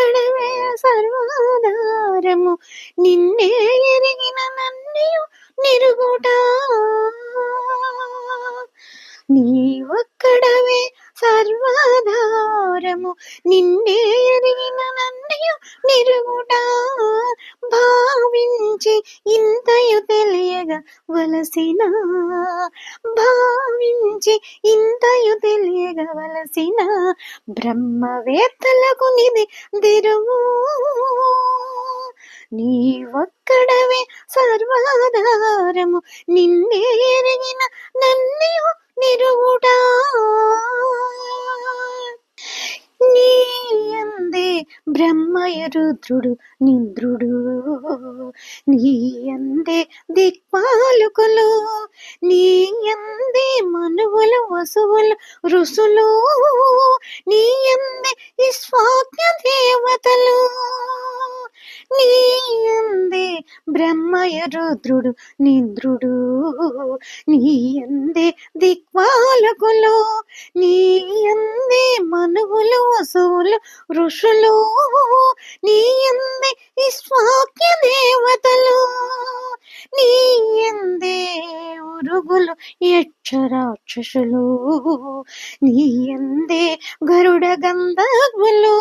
ఒక్కడవే సర్వాధారము నిన్నే ఎరిగిన నన్నయు నిరుగుట నీ ఒక్కడవే సర్వాధారము వలసిన భావించి ఇంతయు తెలియగ వలసిన బ్రహ్మవేత్తలకు నిధి దిరువు. నీ ఒక్కడవే సర్వాధారము నిన్నే ఎరిగిన నన్నయు నిరుగుట నీ బ్రహ్మయరుద్రుడు నింద్రుడు. నీ అందే దిక్పాలకులు నీ అందే మనువులు వసువులు ఋషులు నీ అందే విశ్వాజ్ఞ దేవతలు. బ్రహ్మయ రుద్రుడు నింద్రుడు. నీ అందే దిక్పాలకులు నీ అందే మనువులు వసువులు ఋషులు. నీ అందే విశ్వాక్య దేవతలు నీయందే ఉరుగులు యక్షరాక్షసులు. నీయందే గరుడ గంధర్వులు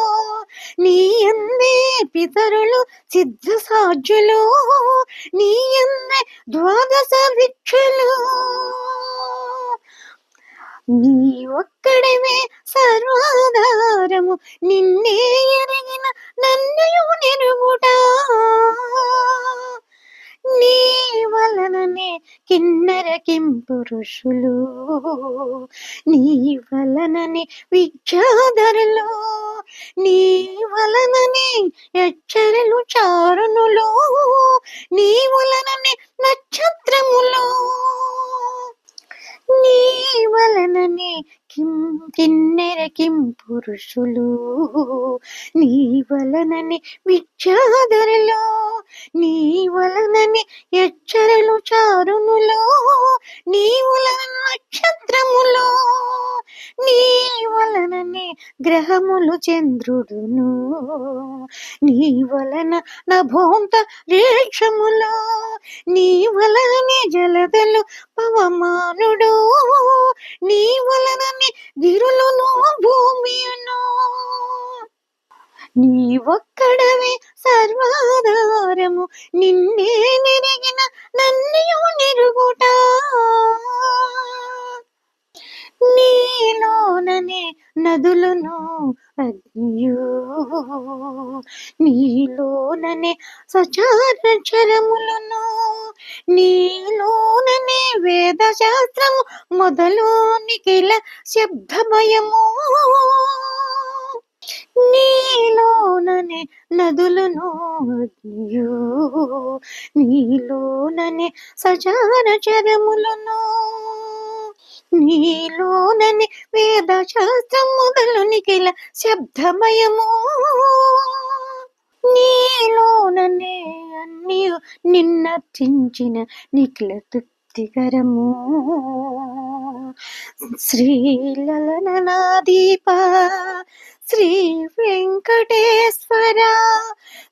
నీ అందే పితరులు సిద్ధ సాధ్యులు నీ అందే ద్వాదశ భిక్షులు. నీ ఒక్కడమే సర్వాధారము. నిన్నే ఎరిగిన నన్నయు నిరుగుట. నీ వలననే కిన్నెర పురుషులు నీ వలననే విద్యాధరులు. నీ వలననే యక్షరులు చారుణులు. నీ వలననే నక్షత్రములు. నీ వలననే కిం కిన్నెర కిం పురుషులు నీ వలననే విద్యాధరులు నీ వలననే ఎచ్చరలు చారుణులు. నీ వలన నక్షత్రములో. నీ వలననే గ్రహములు చంద్రుడును. నీ వలన నభోంత రేషములు నీ వలననే జలదలు పవమానుడు. నీ వలననే గిరులను భూమియును. నీ ఒక్కడవే సర్వాధారము. నిన్నే నెరిగిన నన్ను నిరుగుట. నీలోననే నదులను అగ్నియు. నీలోననే సచారచరములను నీలోననే వేద శాస్త్రము మొదలు నిఖిల శబ్దమయము. నీలోననే నదులను అగ్నియు. నీలోననే సచారచరములను నీలోనని వేద శాస్త్రం నిఖిల శబ్దమయము. నీలోననే అన్ని నిన్నర్చించిన నిఖిల తృప్తికరము. శ్రీలలనాదీప శ్రీ వెంకటేశ్వర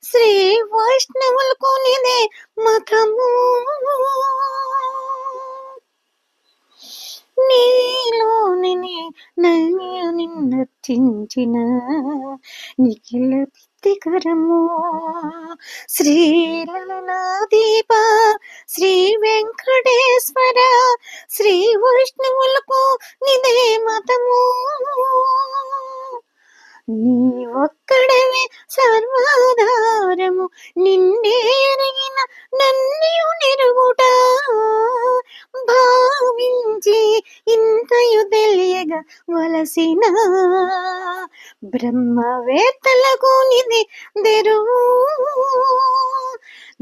శ్రీ వైష్ణవులకు నిదే మతము. నిన్నర్చించిన నిఖిల ప్రీతికరము. శ్రీలనాదీప శ్రీ వెంకటేశ్వర శ్రీ వైష్ణవులకు వలసిన బ్రహ్మవేత్తలకు నిధి దెరువు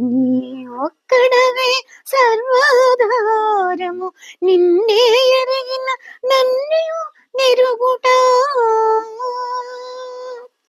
నీ ఒక్కడవే సర్వాధారము నిన్నే ఎరిగిన నన్ను నిరుగుట.